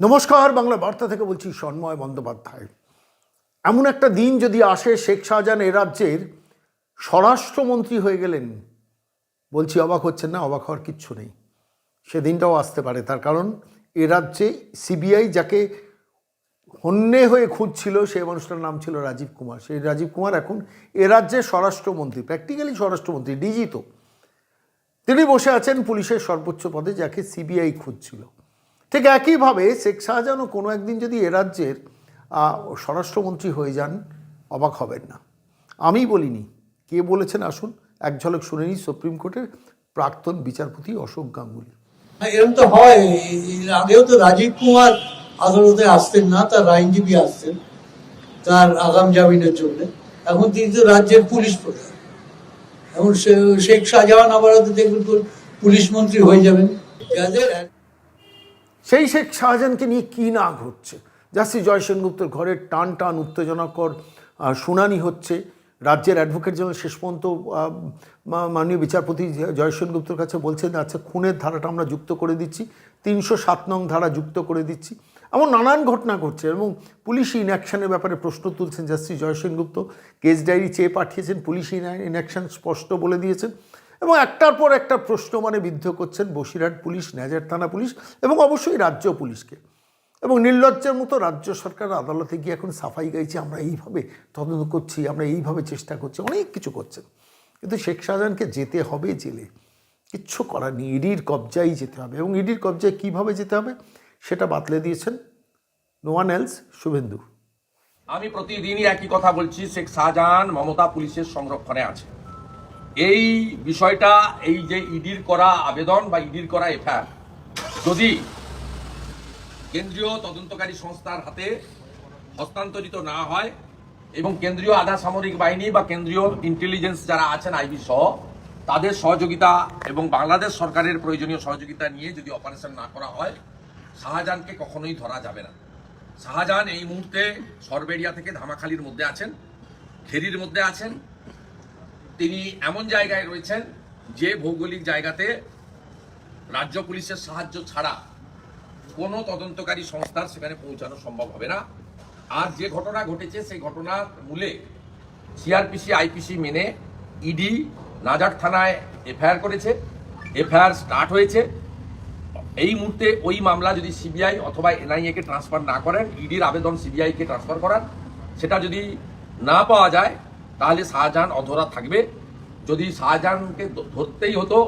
নমস্কার, বাংলা বার্তা থেকে বলছি সন্ময় বন্দ্যোপাধ্যায়। এমন একটা দিন যদি আসে, শেখ শাহজাহান এ রাজ্যের স্বরাষ্ট্রমন্ত্রী হয়ে গেলেন, বলছি অবাক হচ্ছেন না, অবাক হওয়ার কিচ্ছু নেই। সেদিনটাও আসতে পারে, তার কারণ এ রাজ্যে সিবিআই যাকে হন্যে হয়ে খুঁজছিল সেই মানুষটার নাম ছিল রাজীব কুমার। সেই রাজীব কুমার এখন এ রাজ্যের স্বরাষ্ট্রমন্ত্রী, প্র্যাকটিক্যালি স্বরাষ্ট্রমন্ত্রী ডিজি তো তিনি বসে আছেন পুলিশের সর্বোচ্চ পদে, যাকে সিবিআই খুঁজছিল। ঠিক একইভাবে শেখ শাহজাহানও কোনো একদিন যদি এ রাজ্যের স্বরাষ্ট্রমন্ত্রী হয়ে যান, অবাক হবেন না। আমি বলিনি। কে বলেছেন? আসুন, এক ঝলক শুনে নিই সুপ্রিম কোর্টের প্রাক্তন বিচারপতি অশোক গাঙ্গুলি। এরকম তো হয়। আগেও তো রাজীব কুমার আদালতে আসতেন না, তার আইনজীবী আসতেন, তার আগাম জামিনের জন্য। এখন তিনি তো রাজ্যের পুলিশ প্রধান। এখন শেখ শাহজাহান আবার দেখবেন পুলিশ মন্ত্রী হয়ে যাবেন। যাদের সেই শেখ শাহজাহানকে নিয়ে কী না ঘটছে? জাস্টিস জয় সেনগুপ্তর ঘরে টান টান উত্তেজনাকর শুনানি হচ্ছে। রাজ্যের অ্যাডভোকেট জেনারেল শেষ পর্যন্ত মাননীয় বিচারপতি জয় সেনগুপ্তর কাছে বলছেন আচ্ছা খুনের ধারাটা আমরা যুক্ত করে দিচ্ছি। তিনশো সাত নং ধারা যুক্ত করে দিচ্ছি। এমন নানান ঘটনা ঘটছে এবং পুলিশ ইনঅ্যাকশনের ব্যাপারে প্রশ্ন তুলছেন justice Joy Sengupta. Case diary চেয়ে পাঠিয়েছেন পুলিশ ইনঅ্যাকশন স্পষ্ট বলে দিয়েছেন। এবং একটার পর একটা প্রশ্ন মানে বিদ্ধ করছেন বসিরহাট পুলিশ ন্যাজার থানা পুলিশ এবং অবশ্যই রাজ্য পুলিশকে। এবং নির্লজ্জের মতো রাজ্য সরকার আদালতে গিয়ে এখন সাফাই গাইছে, আমরা এইভাবে তদন্ত করছি, আমরা এইভাবে চেষ্টা করছি, অনেক কিছু করছেন। কিন্তু শেখ শাহজাহানকে যেতে হবে জেলে। কিচ্ছু করার নেই, ইডির কবজায় যেতে হবে। এবং ইডির কবজায় কীভাবে যেতে হবে সেটা বাতলে দিয়েছেন নোয়ান এলস, শুভেন্দু। আমি প্রতিদিনই একই কথা বলছি, শেখ শাহজাহান মমতা পুলিশের সংরক্ষণে আছে। এই বিষয়টা, এই যে ইডির করা আবেদন বা ইডির করা এফআইআর, যদি কেন্দ্রীয় তদন্তকারী সংস্থার হাতে হস্তান্তরিত না হয় এবং কেন্দ্রীয় আধা সামরিক বাহিনী বা কেন্দ্রীয় ইন্টেলিজেন্স যারা আছেন আইবি সহ, তাদের সহযোগিতা এবং বাংলাদেশ সরকারের প্রয়োজনীয় সহযোগিতা নিয়ে যদি অপারেশন না করা হয়, শাহজাহানকে কখনোই ধরা যাবে না। শাহজাহান এই মুহূর্তে সরবেরিয়া থেকে ধামাখালির মধ্যে আছেন, খেরির মধ্যে আছেন তিনি এমন জায়গায় রয়েছেন যে ভৌগোলিক জায়গাতে রাজ্য পুলিশের সাহায্য ছাড়া কোনো তদন্তকারী সংস্থার সেখানে পৌঁছানো সম্ভব হবে না। আর যে ঘটনা ঘটেছে, সেই ঘটনার মূলে সিআরপিসি, আইপিসি মেনে ইডি নাজার থানায় এফআইআর করেছে। এফআইআর স্টার্ট হয়েছে। এই মুহূর্তে ওই মামলা যদি সিবিআই অথবা এনআইএ কে ট্রান্সফার না করেন, ইডির আবেদন সিবিআই কে ট্রান্সফার করার। সেটা যদি না পাওয়া যায় তাহলে শাহজাহান অধরা থাকবে। যদি শাহজাহানকে ধরতেই হতো,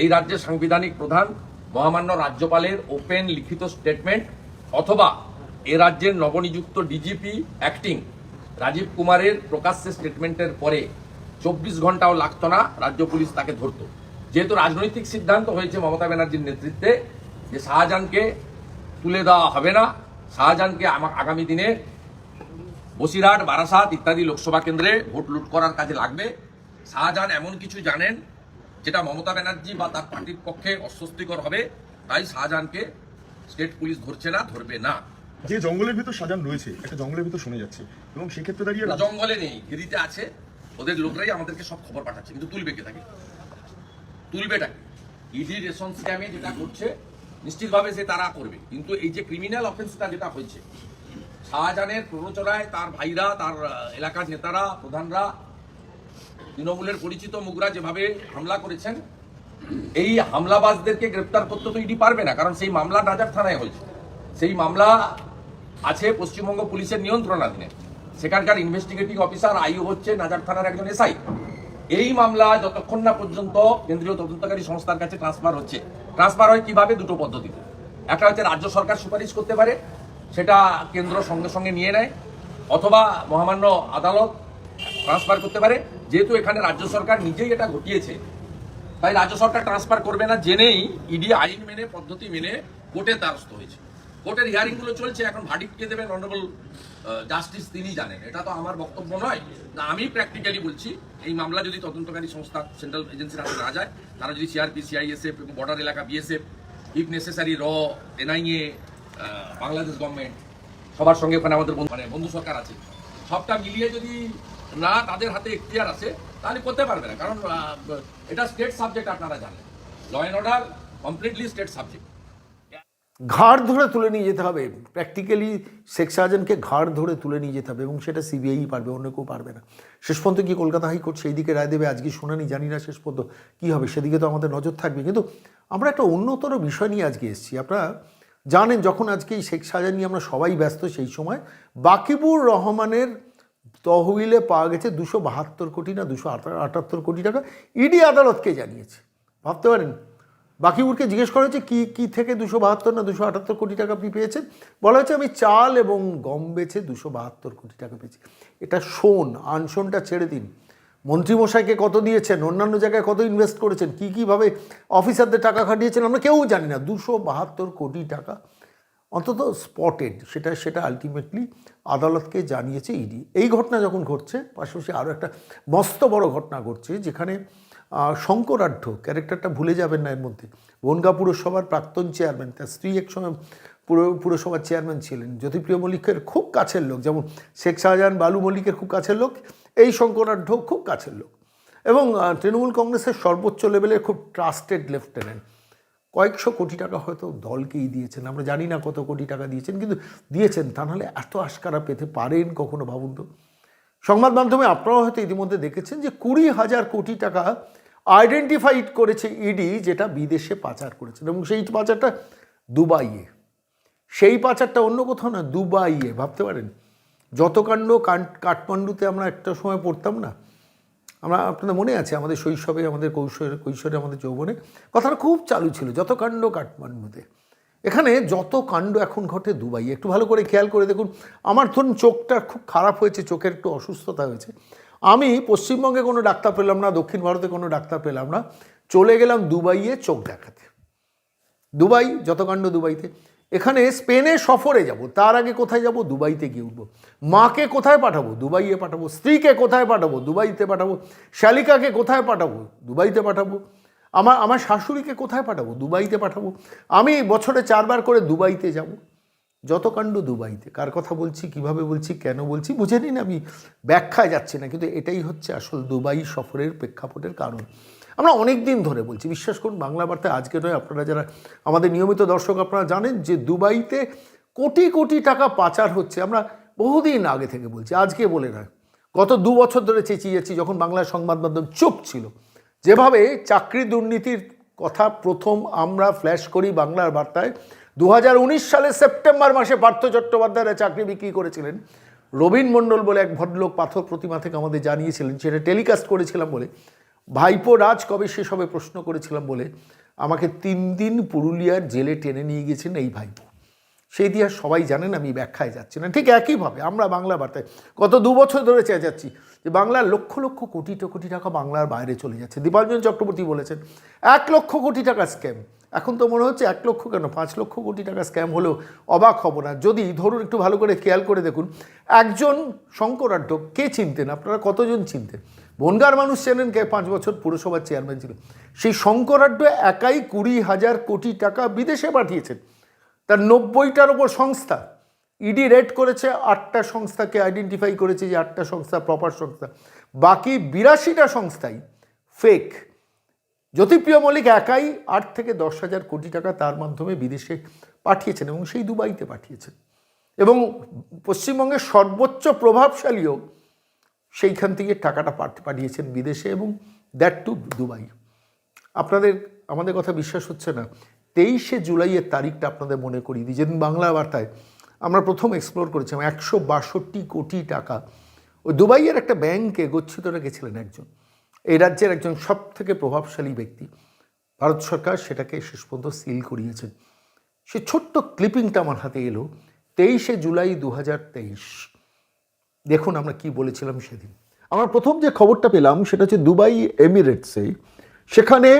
এই রাজ্যের সাংবিধানিক প্রধান, মহামান্য রাজ্যপালের ওপেন লিখিত স্টেটমেন্ট, অথবা এ রাজ্যের নবনিযুক্ত ডিজিপি অ্যাক্টিং, রাজীব কুমারের প্রকাশ্যে স্টেটমেন্টের পরে চব্বিশ ঘন্টাও লাগতো না, রাজ্য পুলিশ তাকে ধরতো। যেহেতু রাজনৈতিক সিদ্ধান্ত হয়েছে মমতা ব্যানার্জির নেতৃত্বে, যে শাহজাহানকে তুলে দেওয়া হবে না, শাহজাহানকে আগামী দিনে বসিরহাট বারাসাত ইত্যাদি লোকসভা কেন্দ্রে ভোট লুট করার কাজে লাগবে। শাহজাহান এমন কিছু জানেন যেটা মমতা ব্যানার্জি বা তার পার্টির পক্ষে অস্বস্তিকর হবে। তাই শাহজাহানকে স্টেট পুলিশ ধরছে না ধরবে না। যে জঙ্গলের ভিতর সাজান রয়েছে একটা জঙ্গলের ভিতর শুনে যাচ্ছে এবং সেক্ষেত্রে দাঁড়িয়ে জঙ্গলে নেই গিরিতে আছে। ওদের লোকরাই আমাদেরকে সব খবর পাঠাচ্ছে কিন্তু তুলবে কে তাকে? তুলবেটাকে ইডি রেশন স্ক্যামে যেটা করছে নিশ্চিতভাবে সে তারা করবে। কিন্তু এই যে ক্রিমিনাল অফেন্সটা যেটা হয়েছে শাহজাহানের প্ররোচনায় তার ভাইরা, তার এলাকার নেতারা, প্রধানরা, তৃণমূলের পরিচিত মুগরা যেভাবে হামলা করেছেন, এই হামলাবাজদেরকে গ্রেপ্তার করতে তো ইডি পারবে না, কারণ সেই মামলা রাজার থানায় হয়েছে। সেই মামলা আছে পশ্চিমবঙ্গ পুলিশের নিয়ন্ত্রণাধীনে। সেখানকার ইনভেস্টিগেটিং অফিসার আইও হচ্ছে নাজার থানার একজন এসআই। এই মামলা যতক্ষণ না পর্যন্ত কেন্দ্রীয় তদন্তকারী সংস্থার কাছে ট্রান্সফার হচ্ছে। ট্রান্সফার হয় কীভাবে? দুটো পদ্ধতিতে। একটা হচ্ছে রাজ্য সরকার সুপারিশ করতে পারে সেটা কেন্দ্র সঙ্গে সঙ্গে নিয়ে নেয়, অথবা মহামান্য আদালত ট্রান্সফার করতে পারে। যেহেতু এখানে রাজ্য সরকার নিজেই এটা ঘটিয়েছে, তাই রাজ্য সরকার ট্রান্সফার করবে না জেনেই ইডি আইন মেনে, পদ্ধতি মেনে কোর্টের দ্বারস্থ হয়েছে। কোর্টের হিয়ারিংগুলো চলছে, এখন ভার্ডিক্ট কে দেবেন অনারেবল জাস্টিস তিনি জানেন। এটা তো আমার বক্তব্য নয়। না, আমি প্র্যাকটিক্যালি বলছি, এই মামলা যদি তদন্তকারী সংস্থা সেন্ট্রাল এজেন্সির হাতে না যায়, তারা যদি সিআরপি সিআইএসএফ এবং বর্ডার এলাকা বিএসএফ ইফ নেসেসারি র এনআইএ বাংলাদেশ গভর্নমেন্ট সবার সঙ্গে ওখানে আমাদের মানে বন্ধু সরকার আছে। সবটা মিলিয়ে যদি না তাদের হাতে এখতিয়ার আছে, তাহলে করতে পারবে না। কারণ এটা স্টেট সাবজেক্ট আপনারা জানেন। Law and order completely state subject ঘাড় ধরে তুলে নিয়ে যেতে হবে। প্র্যাকটিক্যালি শেখ শাহজাহানকে ঘাড় ধরে তুলে নিয়ে যেতে হবে এবং সেটা সিবিআই পারবে, অন্য কেউ পারবে না। শেষ পর্যন্ত কি কলকাতা হাইকোর্ট সেই দিকে রায় দেবে, আজকে শুনানি, জানি না শেষ পর্যন্ত কী হবে, সেদিকে তো আমাদের নজর থাকবে। কিন্তু আমরা একটা অন্যতর বিষয় নিয়ে আজকে এসেছি। আপনারা জানেন যখন আজকে এই শেখ সাজা নিয়ে আমরা সবাই ব্যস্ত সেই সময়, বাকিবুর রহমানের তহবিলে পাওয়া গেছে দুশো বাহাত্তর কোটি না, দুশো আটাত্তর কোটি টাকা। ইডি আদালতকে জানিয়েছে। ভাবতে পারেন। বাকিবুরকে জিজ্ঞেস করা হয়েছে, কী কী থেকে দুশো বাহাত্তর না, দুশো আটাত্তর কোটি টাকা আপনি পেয়েছেন? বলা হয়েছে, আমি চাল এবং গম বেছে দুশো বাহাত্তর কোটি টাকা পেয়েছি। এটা শোন, আনশোনটা ছেড়ে দিন। মন্ত্রীমশাইকে কত দিয়েছেন? অন্যান্য জায়গায় কত ইনভেস্ট করেছেন? কী, কীভাবে অফিসারদের টাকা খাটিয়েছেন? আমরা কেউ জানি না। দুশো বাহাত্তর কোটি টাকা অন্তত স্পটেড সেটা সেটা আলটিমেটলি আদালতকে জানিয়েছে ইডি এই ঘটনা যখন ঘটছে, পাশাপাশি আরও একটা মস্ত বড় ঘটনা ঘটছে, যেখানে শঙ্করাঢ্য ক্যারেক্টারটা ভুলে যাবেন না এর মধ্যে। বনগা পুরসভার প্রাক্তন চেয়ারম্যান তার স্ত্রী একসময় পুরো, পুরসভার চেয়ারম্যান ছিলেন। জ্যোতিপ্রিয় মল্লিকের খুব কাছের লোক, যেমন শেখ শাহজাহান, বালু মল্লিকের খুব কাছের লোক এই শঙ্করাঢ্য খুব কাছের লোক। এবং তৃণমূল কংগ্রেসের সর্বোচ্চ লেভেলের খুব ট্রাস্টেড লেফটেন্যান্ট কয়েকশো কোটি টাকা হয়তো দলকেই দিয়েছেন, আমরা জানি না কত কোটি টাকা দিয়েছেন, কিন্তু দিয়েছেন, তা নাহলে এত আশকারা পেতে পারেন কখনো ভাবুন তো? সংবাদ মাধ্যমে আপনারাও হয়তো ইতিমধ্যে দেখেছেন যে কুড়ি হাজার কোটি টাকা আইডেন্টিফাইড করেছে ইডি যেটা বিদেশে পাচার করেছেন। এবং সেই পাচারটা দুবাইয়ে। সেই পাচারটা অন্য কোথাও না, দুবাইয়ে, ভাবতে পারেন? যত কাণ্ড কাঠমান্ডুতে আমরা একটা সময় পড়তাম না, আমরা আপনাদের মনে আছে আমাদের শৈশবে, আমাদের কৈশোরে কৈশোরে, আমাদের যৌবনে কথাটা খুব চালু ছিল, যত কাণ্ড কাঠমান্ডুতে। এখানে যত কাণ্ড এখন ঘটে দুবাই, একটু ভালো করে খেয়াল করে দেখুন, আমার ধরুন চোখটা খুব খারাপ হয়েছে, চোখের একটু অসুস্থতা হয়েছে। আমি পশ্চিমবঙ্গে কোনো ডাক্তার পেলাম না, দক্ষিণ ভারতে কোনো ডাক্তার পেলাম না, চলে গেলাম দুবাইয়ে চোখ দেখাতে। দুবাই, যত কাণ্ড দুবাইতে। এখানে স্পেনে সফরে যাব, তার আগে কোথায় যাব? দুবাইতে গিয়ে উঠবো। মাকে কোথায় পাঠাবো? দুবাইয়ে পাঠাবো। স্ত্রীকে কোথায় পাঠাবো? দুবাইতে পাঠাবো। শালিকাকে কোথায় পাঠাবো? দুবাইতে পাঠাবো। আমার আমার শাশুড়িকে কোথায় পাঠাবো? দুবাইতে পাঠাবো। আমি বছরে চারবার করে দুবাইতে যাব। যত কাণ্ড দুবাইতে। কার কথা বলছি, কীভাবে বলছি, কেন বলছি, বুঝে নিন আমি। ব্যাখ্যায় যাচ্ছি না, কিন্তু এটাই হচ্ছে আসল দুবাই সফরের প্রেক্ষাপটের কারণ। আমরা অনেক দিন ধরে বলছি, বিশ্বাস করুন, বাংলা বার্তায় আজকে নয়, আপনারা যারা আমাদের নিয়মিত দর্শক, আপনারা জানেন যে দুবাইতে কোটি কোটি টাকা পাচার হচ্ছে। আমরা বহুদিন আগে থেকে বলছি, আজকে বলে নয়, গত দু বছর ধরে চেঁচিয়ে যাচ্ছি, যখন বাংলার সংবাদ মাধ্যম চুপ ছিল। যেভাবে চাকরি দুর্নীতির কথা প্রথম আমরা ফ্ল্যাশ করি বাংলার বার্তায় দু সালের সেপ্টেম্বর মাসে পার্থ চট্টোপাধ্যায়রা চাকরি বিক্রি করেছিলেন। রবীন মণ্ডল বলে এক ভদ্রলোক পাথর প্রতিমা থেকে আমাদের জানিয়েছিলেন, সেটা টেলিকাস্ট করেছিলাম বলে। ভাইপো রাজ কবে হবে প্রশ্ন করেছিলাম বলে আমাকে তিন দিন পুরুলিয়ার জেলে টেনে নিয়ে গেছেন এই ভাইপো। সেই ইতিহাস সবাই জানেন, আমি ব্যাখ্যায় যাচ্ছি না। ঠিক একইভাবে আমরা বাংলা বার্তায় গত দু বছর ধরে চেয়ে যাচ্ছি যে বাংলার লক্ষ লক্ষ কোটি কোটি টাকা বাংলার বাইরে চলে যাচ্ছে। দীপাঞ্জন চক্রবর্তী বলেছেন, এক লক্ষ কোটি টাকা স্ক্যাম। এখন তো মনে হচ্ছে এক লক্ষ কেন? পাঁচ লক্ষ কোটি টাকা স্ক্যাম হলেও অবাক হব না। যদি ধরুন একটু ভালো করে খেয়াল করে দেখুন, একজন শঙ্করাঢ্য কে চিনতেন? আপনারা কতজন চিনতেন? বনগার মানুষ চেনেন কে? পাঁচ বছর পুরসভার চেয়ারম্যান ছিল সেই শঙ্করাঢ্য একাই কুড়ি হাজার কোটি টাকা বিদেশে পাঠিয়েছেন। তার নব্বইটার ওপর সংস্থা। ইডি রেড করেছে, আটটা সংস্থাকে আইডেন্টিফাই করেছে যে আটটা সংস্থা প্রপার সংস্থা। বাকি বিরাশিটা সংস্থাই ফেক জ্যোতিপ্রিয় মল্লিক একাই আট থেকে দশ হাজার কোটি টাকা তার মাধ্যমে বিদেশে পাঠিয়েছেন এবং সেই দুবাইতে পাঠিয়েছেন। এবং পশ্চিমবঙ্গের সর্বোচ্চ প্রভাবশালীও সেইখান থেকে টাকাটা পাঠ- পাঠিয়েছেন বিদেশে এবং দ্যাট টু দুবাই। আপনাদের, আমাদের কথা বিশ্বাস হচ্ছে না। তেইশে জুলাইয়ের তারিখটা আপনাদের মনে করি দিই। যেদিন বাংলা বার্তায় আমরা প্রথম এক্সপ্লোর করেছিলাম, একশো বাষট্টি কোটি টাকা। ওই দুবাইয়ের একটা ব্যাংকে গচ্ছিত রেখেছিলেন একজন। এই রাজ্যের একজন সব থেকে প্রভাবশালী ব্যক্তি। ভারত সরকার সেটাকে শেষ পর্যন্ত সিল করিয়েছেন সে ছোট্ট ক্লিপিংটা আমার হাতে এলো। তেইশে জুলাই দু হাজার তেইশ। দেখুন আমরা কি বলেছিলাম সেদিন। আমার প্রথম যে খবরটা পেলাম সেটা হচ্ছে দুবাই এমিরেটসে, সেখানে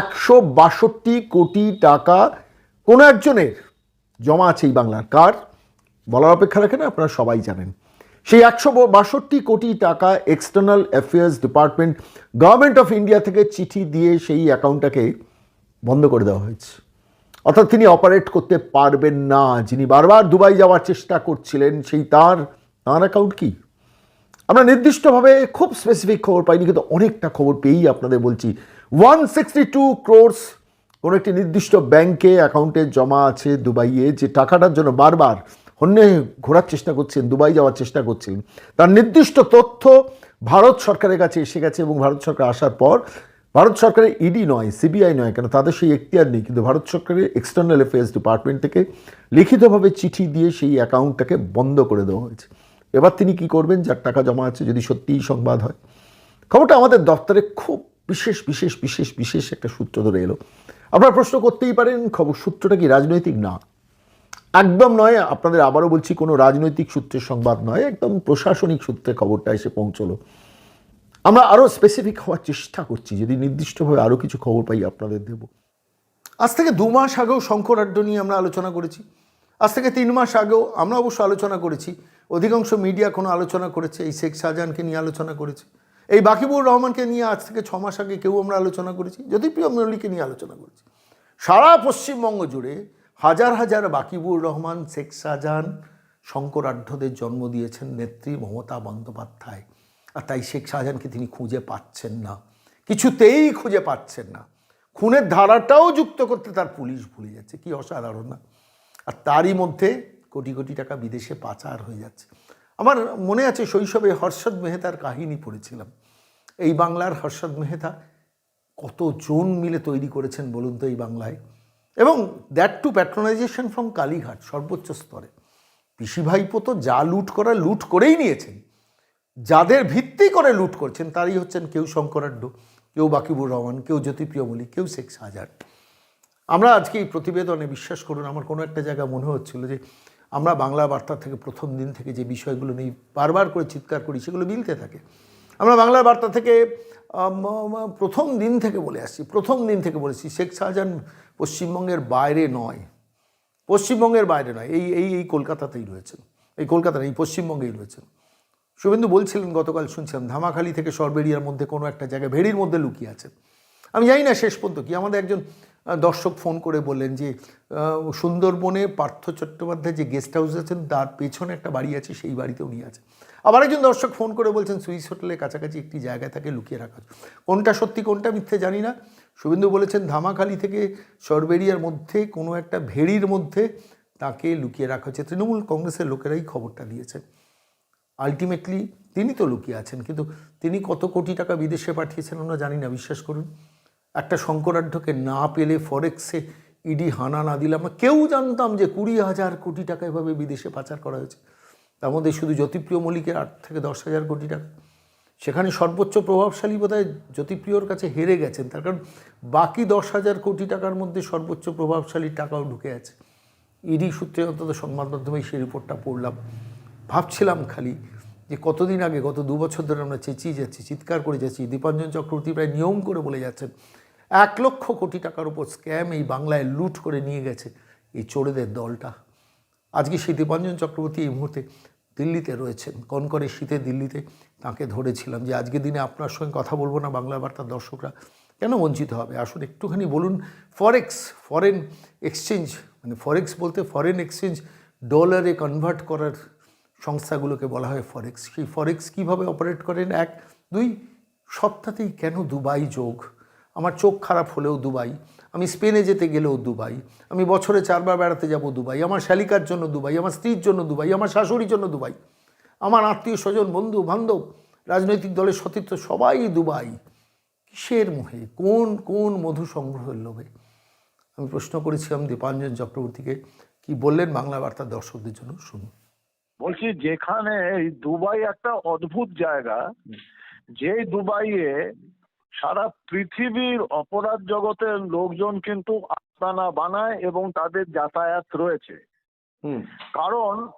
একশো বাষট্টি কোটি টাকা কোনো একজনের জমা আছে এই বাংলার। কার? বলার অপেক্ষা রাখে না আপনারা সবাই জানেন। সেই একশো বাষট্টি কোটি টাকা external affairs department government of India থেকে চিঠি দিয়ে সেই অ্যাকাউন্টটাকে বন্ধ করে দেওয়া হয়েছে। অর্থাৎ তিনি অপারেট করতে পারবেন না, যিনি বারবার দুবাই যাওয়ার চেষ্টা করছিলেন, সেই তার তার অ্যাকাউন্ট কি? আমরা নির্দিষ্টভাবে খুব স্পেসিফিক খবর পাইনি, কিন্তু অনেকটা খবর পেয়েই আপনাদের বলছি। ওয়ান সিক্সটি টু ক্রোর্স কোনো একটি নির্দিষ্ট ব্যাংকে অ্যাকাউন্টে জমা আছে দুবাইয়ে, যে টাকাটার জন্য বারবার হন্যে ঘোরার চেষ্টা করছেন, দুবাই যাওয়ার চেষ্টা করছেন, তার নির্দিষ্ট তথ্য ভারত সরকারের কাছে এসে গেছে এবং ভারত সরকার আসার পর, ভারত সরকারের ইডি নয় সিবিআই নয়, কেন তাদের সেই এখতিয়ার নেই, কিন্তু ভারত সরকারের এক্সটার্নাল অ্যাফেয়ার্স ডিপার্টমেন্ট থেকে লিখিতভাবে চিঠি দিয়ে সেই অ্যাকাউন্টটাকে বন্ধ করে দেওয়া হয়েছে। এবার তিনি কি করবেন? যার টাকা জমা আছে, যদি সত্যিই সংবাদ হয়। খবরটা আমাদের দপ্তরে খুব বিশেষ বিশেষ বিশেষ বিশেষ একটা সূত্র ধরে এলো। আপনারা প্রশ্ন করতেই পারেন, খবর সূত্রটা কি রাজনৈতিক? না। একদম নয়, আপনাদের আবারও বলছি, কোনো রাজনৈতিক সূত্রের সংবাদ নয়, একদম প্রশাসনিক সূত্রে খবরটা এসে পৌঁছলো। আমরা আরও স্পেসিফিক হওয়ার চেষ্টা করছি, যদি নির্দিষ্টভাবে আরও কিছু খবর পাই, আপনাদের দেব। আজ থেকে দু মাস আগেও শঙ্করাড্ড নিয়ে আমরা আলোচনা করেছি। আজ থেকে তিন মাস আগেও আমরা অবশ্য আলোচনা করেছি। অধিকাংশ মিডিয়া কোনো আলোচনা করেছে, এই শেখ শাহজাহানকে নিয়ে আলোচনা করেছে। এই বাকিবুর রহমানকে নিয়ে আজ থেকে ছ মাস আগে কেউ আমরা আলোচনা করেছি জ্যোতিপ্রিয় মল্লিককে নিয়ে আলোচনা করেছি। সারা পশ্চিমবঙ্গ জুড়ে হাজার হাজার বাকিবুর রহমান, শেখ শাহজাহান শঙ্করাঢ্যদের জন্ম দিয়েছেন নেত্রী মমতা বন্দ্যোপাধ্যায়। আর তাই শেখ শাহজাহানকে তিনি খুঁজে পাচ্ছেন না। কিছুতেই খুঁজে পাচ্ছেন না। খুনের ধারাটাও যুক্ত করতে তার পুলিশ ভুলে যাচ্ছে, কি অসাধারণ না। আর তারই মধ্যে কোটি কোটি টাকা বিদেশে পাচার হয়ে যাচ্ছে। আমার মনে আছে শৈশবে হর্ষদ মেহতার কাহিনী পড়েছিলাম। এই বাংলার হর্ষদ মেহতা কতজন মিলে তৈরি করেছেন বলুন তো এই বাংলায়? এবং that to patronisation from Kalighat, সর্বোচ্চ স্তরে। পিসি ভাইপো তো যা লুট করার লুট করেই নিয়েছেন। যাদের ভিত্তি করে লুট করছেন তারই হচ্ছেন কেউ শঙ্করাড্ড কেউ বাকিবুর রহমান, কেউ জ্যোতিপ্রিয় মল্লিক, কেউ শেখ শাহজাহান। আমরা আজকে এই প্রতিবেদনে বিশ্বাস করুন, আমার কোনো একটা জায়গা মনে হচ্ছিল যে আমরা বাংলা বার্তা থেকে প্রথম দিন থেকে যে বিষয়গুলো নিয়ে বারবার করে চিৎকার করি, সেগুলো মিলতে থাকে। আমরা বাংলা বার্তা থেকে প্রথম দিন থেকে বলে আসছি, প্রথম দিন থেকে বলেছি শেখ শাহজাহান পশ্চিমবঙ্গের বাইরে নয়। পশ্চিমবঙ্গের বাইরে নয়, এই এই এই কলকাতাতেই রয়েছেন। এই কলকাতার, এই পশ্চিমবঙ্গেই রয়েছেন। শুভেন্দু বলছিলেন গতকাল, শুনছিলাম, ধামাখালি থেকে সরবেরিয়ার মধ্যে কোনো একটা জায়গায়, ভেড়ির মধ্যে লুকিয়ে আছেন। আমি জানি না শেষ পর্যন্ত কি, আমাদের একজন দর্শক ফোন করে বললেন যে সুন্দরবনে পার্থ চট্টোপাধ্যায় যে গেস্ট হাউস আছেন, তার পেছনে একটা বাড়ি আছে, সেই বাড়িতে উনি আছে আবার একজন দর্শক ফোন করে বলছেন, সুইস হোটেলের কাছাকাছি একটি জায়গায় তাকে লুকিয়ে রাখা। কোনটা সত্যি, কোনটা মিথ্যে জানি না। শুভেন্দু বলেছেন, ধামাখালি থেকে সরবেরিয়ার মধ্যে কোনো একটা ভেড়ির মধ্যে তাকে লুকিয়ে রাখা হচ্ছে তৃণমূল কংগ্রেসের লোকেরাই খবরটা দিয়েছেন। আলটিমেটলি তিনি তো লুকিয়ে আছেন, কিন্তু তিনি কত কোটি টাকা বিদেশে পাঠিয়েছেন আমরা জানি না, বিশ্বাস করুন। একটা শঙ্করাঢ্যকে না পেলে ফরেক্সে ইডি হানা না দিলে আমরা কেউ জানতাম যে কুড়ি হাজার কোটি টাকা এভাবে বিদেশে পাচার করা হয়েছে। তার মধ্যে শুধু জ্যোতিপ্রিয় মল্লিকের আট থেকে দশ হাজার কোটি টাকা। সেখানে সর্বোচ্চ প্রভাবশালী বোধহয় জ্যোতিপ্রিয়র কাছে হেরে গেছেন। তার কারণ বাকি দশ হাজার কোটি টাকার মধ্যে সর্বোচ্চ প্রভাবশালী টাকাও ঢুকে আছে। ইডি সূত্রে অন্তত সংবাদ মাধ্যমে সেই রিপোর্টটা পড়লাম। ভাবছিলাম খালি যে কতদিন আগে, গত দু বছর ধরে আমরা চেঁচিয়ে যাচ্ছি, চিৎকার করে যাচ্ছি। দীপাঞ্জন চক্রবর্তী প্রায় নিয়ম করে বলে যাচ্ছেন এক লক্ষ কোটি টাকার উপর স্ক্যাম এই বাংলায় লুট করে নিয়ে গেছে এই চোরেদের দলটা। আজকে সেই দীপাঞ্জন চক্রবর্তী এই মুহূর্তে দিল্লিতে রয়েছেন। কনকরে শীতে দিল্লিতে তাকে ধরেছিলাম যে আজকের দিনে আপনার সঙ্গে কথা বলব না, বাংলা বার্তার দর্শকরা কেন বঞ্চিত হবে? আসলে একটুখানি বলুন ফরেক্স ফরেন এক্সচেঞ্জ মানে ফরেক্স বলতে ফরেন এক্সচেঞ্জ ডলারে কনভার্ট করার সংস্থাগুলোকে বলা হয় ফরেক্স সেই ফরেক্স কীভাবে অপারেট করেন? এক, দুই, সপ্তাহতেই কেন দুবাই যোগ? আমার চোখ খারাপ হলেও দুবাই, আমি স্পেনে যেতে গেলেও দুবাই, আমি বছরে চারবার বেড়াতে যাব দুবাই, আমার শালিকার জন্য দুবাই, আমার স্ত্রীর জন্য দুবাই, আমার শাশুড়ির জন্য দুবাই, আমার আত্মীয় স্বজন, বন্ধু, বান্ধব, রাজনৈতিক দলের সতীর্থ সবাই দুবাই। কিসের মোহে? কোন কোন মধু সংগ্রহের লোভে? আমি প্রশ্ন করেছিলাম দীপাঞ্জন চক্রবর্তীকে, কি বললেন বাংলা বার্তার দর্শকদের জন্য? শুনুন। বলছি, যেখানে দুবাই একটা অদ্ভুত জায়গা, যে দুবাইয়ে সারা পৃথিবীর অপরাধ জগতের লোকজন কিন্তু আস্তানা বানায় এবং তাদের যাতায়াত রয়েছে। কারণ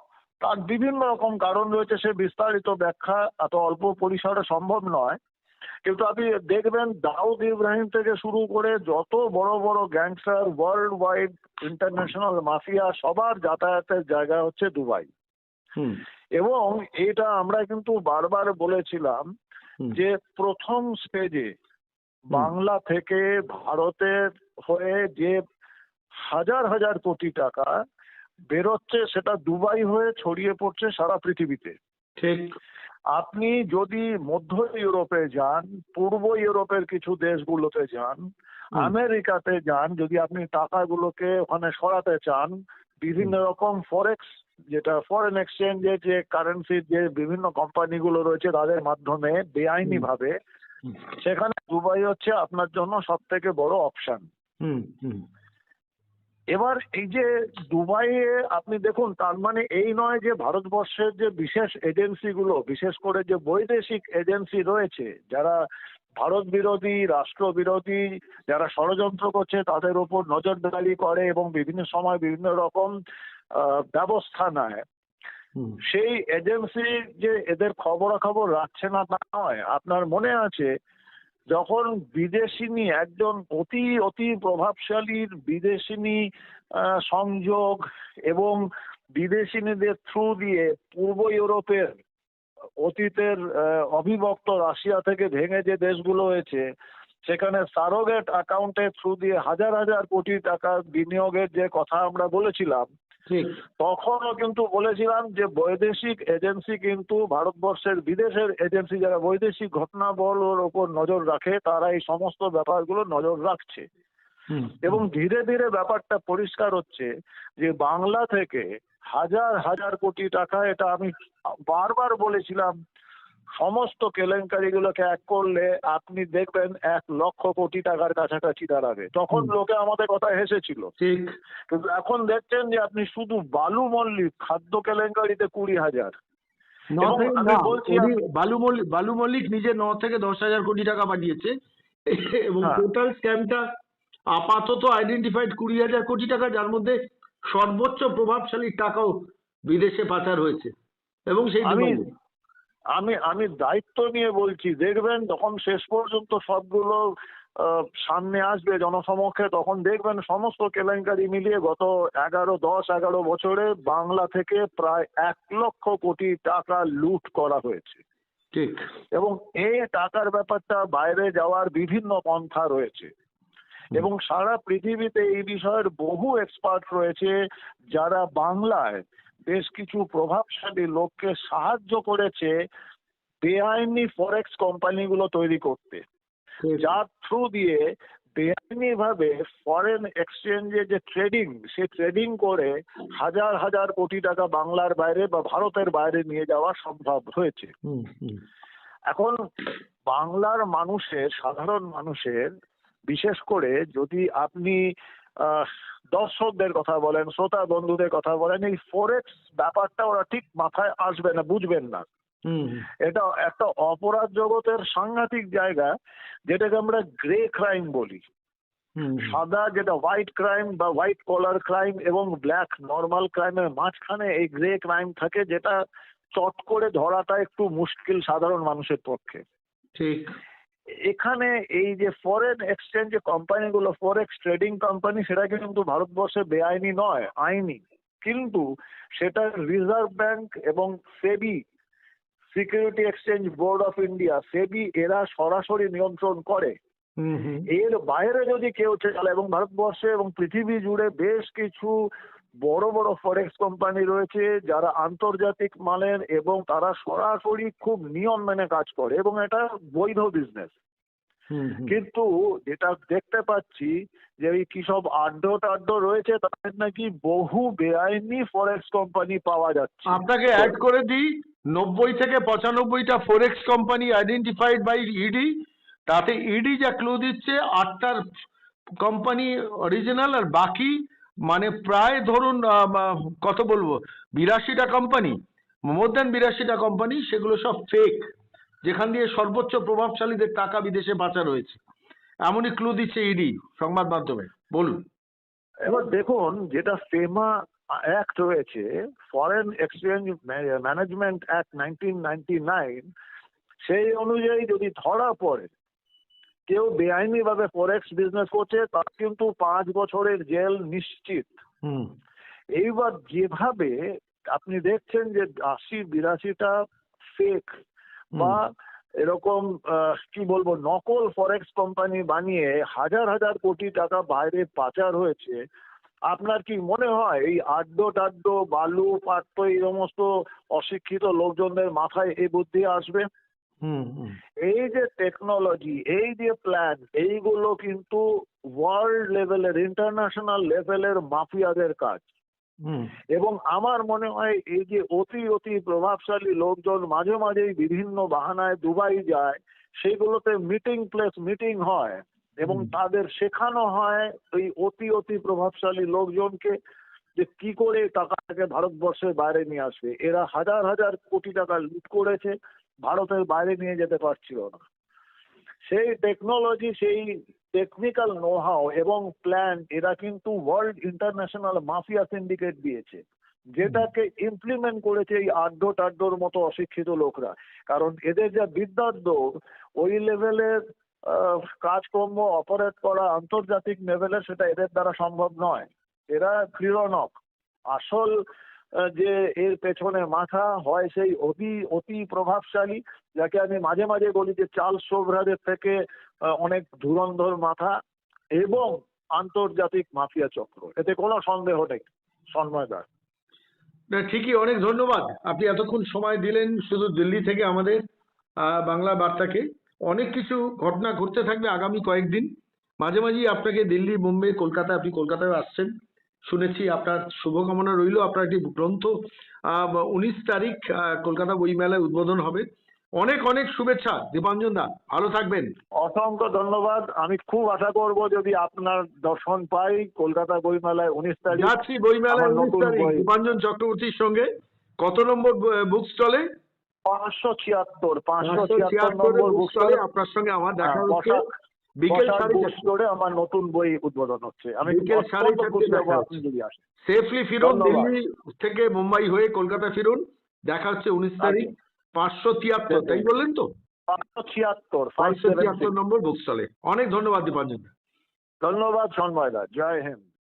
তার বিভিন্ন রকম কারণ রয়েছে সে বিস্তারিত ব্যাখ্যা এত অল্প পরিসরে সম্ভব নয়। কিন্তু আপনি দেখবেন দাউদ ইব্রাহিম থেকে শুরু করে যত বড় বড় gangster world wide international mafia সবার যাতায়াতের জায়গা হচ্ছে দুবাই। এবং এটা আমরা কিন্তু বারবার বলেছিলাম। যে প্রথম স্টেজে বাংলা থেকে ভারতের হয়ে যে হাজার হাজার কোটি টাকা বেরোচ্ছে সেটা দুবাই হয়ে ছড়িয়ে পড়ছে সারা পৃথিবীতে। ঠিক। আপনি যদি মধ্য ইউরোপে যান পূর্ব ইউরোপের কিছু দেশগুলোতে যান আমেরিকাতে যান যদি আপনি টাকাগুলোকে ওখানে সরাতে চান বিভিন্ন রকম ফরেক্স যেটা ফরেন এক্সচেঞ্জের যে কারেন্সির যে বিভিন্ন কোম্পানিগুলো রয়েছে তাদের মাধ্যমে বেআইনি ভাবে সেখানে দুবাই হচ্ছে আপনার জন্য সব থেকে বড় অপশন এবার এই যে দুবাইয়ে আপনি দেখুন তার মানে এই নয় যে ভারতবর্ষের যে বিশেষ এজেন্সিগুলো বিশেষ করে যে বৈদেশিক এজেন্সি রয়েছে যারা ভারত বিরোধী রাষ্ট্র বিরোধী যারা ষড়যন্ত্র করছে তাদের উপর নজরদারি করে এবং বিভিন্ন সময় বিভিন্ন রকম ব্যবস্থা নেয়। সেই এজেন্সি যে এদের খবরাখবর রাখছে না তা নয় আপনার মনে আছে যখন বিদেশিনী একজন অতি অতি প্রভাবশালীর বিদেশিনী সংযোগ এবং বিদেশিনীদের থ্রু দিয়ে পূর্ব ইউরোপের অতীতের অবিভক্ত রাশিয়া থেকে ভেঙে যে দেশগুলো হয়েছে সেখানে সারোগেট অ্যাকাউন্টের থ্রু দিয়ে হাজার হাজার কোটি টাকা বিনিয়োগের যে কথা আমরা বলেছিলাম তখনও কিন্তু বলেছিলাম যে বৈদেশিক এজেন্সি কিন্তু ভারতবর্ষের বিদেশের এজেন্সি যারা বৈদেশিক ঘটনাবলীর ওপর নজর রাখে তারা এই সমস্ত ব্যাপারগুলো নজর রাখছে। এবং ধীরে ধীরে ব্যাপারটা পরিষ্কার হচ্ছে যে বাংলা থেকে হাজার হাজার কোটি টাকা এটা আমি বারবার বলেছিলাম সমস্ত কেলেঙ্কারিগুলোকে এক করলে আপনি দেখবেন এক লক্ষ কোটি টাকার কাছাকাছি দাঁড়াবে। তখন লোকে আমাদের কথা হেসেছিল। ঠিক। কিন্তু এখন দেখছেন যে আপনি শুধু বালু মল্লিক খাদ্য কেলেঙ্কারিতে কুড়ি হাজার। বালু মল্লিক বালু মল্লিক নিজে ন থেকে দশ হাজার কোটি টাকা পাঠিয়েছে। এবং। টোটাল স্ক্যামটা আপাতত আইডেন্টিফাইড কুড়ি হাজার কোটি টাকা যার মধ্যে সর্বোচ্চ প্রভাবশালী টাকাও বিদেশে পাচার হয়েছে। এবং সেই আমি আমি দায়িত্ব নিয়ে বলছি দেখবেন যখন শেষ পর্যন্ত সবগুলো সামনে আসবে জনসমক্ষে তখন দেখবেন সমস্ত কেলেঙ্কারি মিলিয়ে গত এগারো দশ এগারো বছরে বাংলা থেকে প্রায় এক লক্ষ কোটি টাকা লুট করা হয়েছে। ঠিক। এবং এই টাকার ব্যাপারটা বাইরে যাওয়ার বিভিন্ন পন্থা রয়েছে। এবং সারা পৃথিবীতে এই বিষয়ের বহু এক্সপার্ট রয়েছে যারা বাংলায় বেশ কিছু প্রভাবশালী লোককে সাহায্য করেছে বেআইনি ফরেক্স কোম্পানিগুলো তৈরি করতে। যার থ্রু দিয়ে বেআইনি ভাবে ফরেন এক্সচেঞ্জে যে ট্রেডিং সে ট্রেডিং করে হাজার হাজার কোটি টাকা বাংলার বাইরে বা ভারতের বাইরে নিয়ে যাওয়া সম্ভব হয়েছে। এখন বাংলার মানুষের সাধারণ মানুষের বিশেষ করে যদি আপনি দর্শকদের কথা বলেন শ্রোতা বন্ধুদের কথা বলেন এই ফরেক্স ব্যাপারটা ওরা ঠিক মাথায় আসবে না বুঝবেন না। এটা একটা অপরাধ জগতের সাংঘাতিক জায়গা যেটাকে আমরা গ্রে ক্রাইম বলি। হুম। সাদা যেটা হোয়াইট ক্রাইম বা হোয়াইট কলার ক্রাইম এবং ব্ল্যাক নর্মাল ক্রাইমের মাঝখানে এই গ্রে ক্রাইম থাকে যেটা চট করে ধরাটা একটু মুশকিল সাধারণ মানুষের পক্ষে। ঠিক। এখানে এই যে ফরেন এক্সচেঞ্জ যে কোম্পানিগুলো ফরেক্স ট্রেডিং কোম্পানি সেটা কিন্তু ভারতবর্ষে বেআইনি নয় আইনি। কিন্তু সেটা রিজার্ভ ব্যাংক এবং SEBI security exchange board of India SEBI এরা সরাসরি নিয়ন্ত্রণ করে। এর বাইরে যদি কেউ চালে এবং ভারতবর্ষে এবং পৃথিবী জুড়ে বেশ কিছু বড় বড় ফরেক্স কোম্পানি রয়েছে যারা আন্তর্জাতিক মানের এবং তারা সরাসরি খুব নিয়ম মেনে কাজ করে এবং এটা বৈধ বিজনেস কিন্তু যেটা দেখতে পাচ্ছি যে এই কি সব আড্ডো টাড্ডো রয়েছে তাদের নাকি বহু বেআইনি ফরেক্স কোম্পানি পাওয়া যাচ্ছে। আপনাকে অ্যাড করে দিই নব্বই থেকে পঁচানব্বইটা forex company identified by ED তাতে ইডি যা ক্লু দিচ্ছে আটটার কোম্পানি অরিজিনাল আর বাকি মানে প্রায় ধরুন কত বলব? বিরাশিটা কোম্পানি মোর দেন বিরাশিটা কোম্পানি সেগুলো সব ফেক যেখান দিয়ে সর্বোচ্চ প্রভাবশালীদের টাকা বিদেশে বাঁচা রয়েছে এমনই ক্লু দিচ্ছে ইডি সংবাদ মাধ্যমে। বলুন। এবার দেখুন, যেটা ফেমা অ্যাক্ট রয়েছে foreign exchange management act nineteen ninety nine সেই অনুযায়ী যদি ধরা পড়ে কেউ বেআইনি ভাবে ফরেক্স বিজনেস করছে তার কিন্তু পাঁচ বছরের জেল নিশ্চিত। হুম। এইবার যেভাবে আপনি দেখছেন যে আশি বিরাশিটা ফেক বা এরকম কি বলব নকল ফরেক্স কোম্পানি বানিয়ে হাজার হাজার কোটি টাকা বাইরে পাচার হয়েছে আপনার কি মনে হয় এই আড্ডো টাড্ডো বালু পাট্ট এই সমস্ত অশিক্ষিত লোকজনদের মাথায় এই বুদ্ধি আসবে? এই যে টেকনোলজি এই যে প্ল্যান এইগুলো কিন্তু ওয়ার্ল্ড লেভেলের ইন্টারন্যাশনাল লেভেলের মাফিয়াদের কাজ। হুম। এবং আমার মনে হয় এই যে অতি অতি প্রভাবশালী লোকজন মাঝে মাঝেই বিভিন্ন বাহানায় দুবাই যায় সেগুলোতে মিটিং প্লেস মিটিং হয় এবং তাদের শেখানো হয় এই অতি অতি প্রভাবশালী লোকজনকে যে কি করে টাকাটাকে ভারতবর্ষের বাইরে নিয়ে আসবে। এরা হাজার হাজার কোটি টাকা লুট করেছে ভারতের বাইরে নিয়ে যেতে পারছিল না। সেই টেকনোলজি সেই টেকনিক্যাল নোহাও এবং প্ল্যান এরা কিন্তু ওয়ার্ল্ড ইন্টারন্যাশনাল মাফিয়া সিন্ডিকেট দিয়েছে, যেটাকে ইমপ্লিমেন্ট করেছে এই আড্ডো টাড্ডোর মতো অশিক্ষিত লোকরা। কারণ এদের যা বিদ্যার দৌড় ওই লেভেলের কাজকর্ম অপারেট করা আন্তর্জাতিক লেভেলে সেটা এদের দ্বারা সম্ভব নয়। এরা ক্রীড়নক। আসল যে এর পেছনে মাথা হয় সেই অতি অতি প্রভাবশালী, যাকে আমি মাঝে মাঝে বলি যে চার্লস শোভরাজের থেকে অনেক ধুরন্ধর মাথা এবং আন্তর্জাতিক মাফিয়া চক্র। এতে কোনো সন্দেহ নেই সন্ময়দার ঠিকই, অনেক ধন্যবাদ। আপনি এতক্ষণ সময় দিলেন শুধু দিল্লি থেকে আমাদের বাংলা বার্তাকে। অনেক কিছু ঘটনা ঘটতে থাকবে আগামী কয়েকদিন। মাঝে মাঝেই আপনাকে দিল্লি বোম্বে কলকাতা আপনি কলকাতায় আসছেন। শুনেছি আপনার শুভকামনা রইল আপনার একটি গ্রন্থ উনিশ তারিখ কলকাতা বইমেলায় উদ্বোধন হবে। অনেক অনেক শুভেচ্ছা দীপাঞ্জন দা ভালো থাকবেন। অসংখ্য ধন্যবাদ। আমি খুব আশা করব যদি আপনার দর্শন পাই কলকাতা বইমেলায় উনিশ তারিখ যাচ্ছি বইমেলায় উনিশ তারিখ দীপাঞ্জন চক্রবর্তীর সঙ্গে। কত নম্বর বুক স্টলে পাঁচশো ছিয়াত্তর পাঁচশো ছিয়াত্তর নম্বর বুক স্টলে আপনার সঙ্গে আমার দেখা হ্যাঁ, হচ্ছে। বিকেল সাড়ে স্টোরে আমার নতুন বই উদ্বোধন হচ্ছে। আমি বিকেল সাড়ে আপনি যদি আসেন। সেফলি ফিরুন দিল্লি থেকে মুম্বাই হয়ে কলকাতা ফিরুন। দেখা হচ্ছে উনিশ তারিখ পাঁচশো তিয়াত্তর তাই বললেন তো? পাঁচশো ছিয়াত্তর পাঁচশো তিয়াত্তর নম্বর বুক স্টলে অনেক ধন্যবাদ দীপাঞ্জন ধন্যবাদ সন্ময়দা। জয় হিন্দ।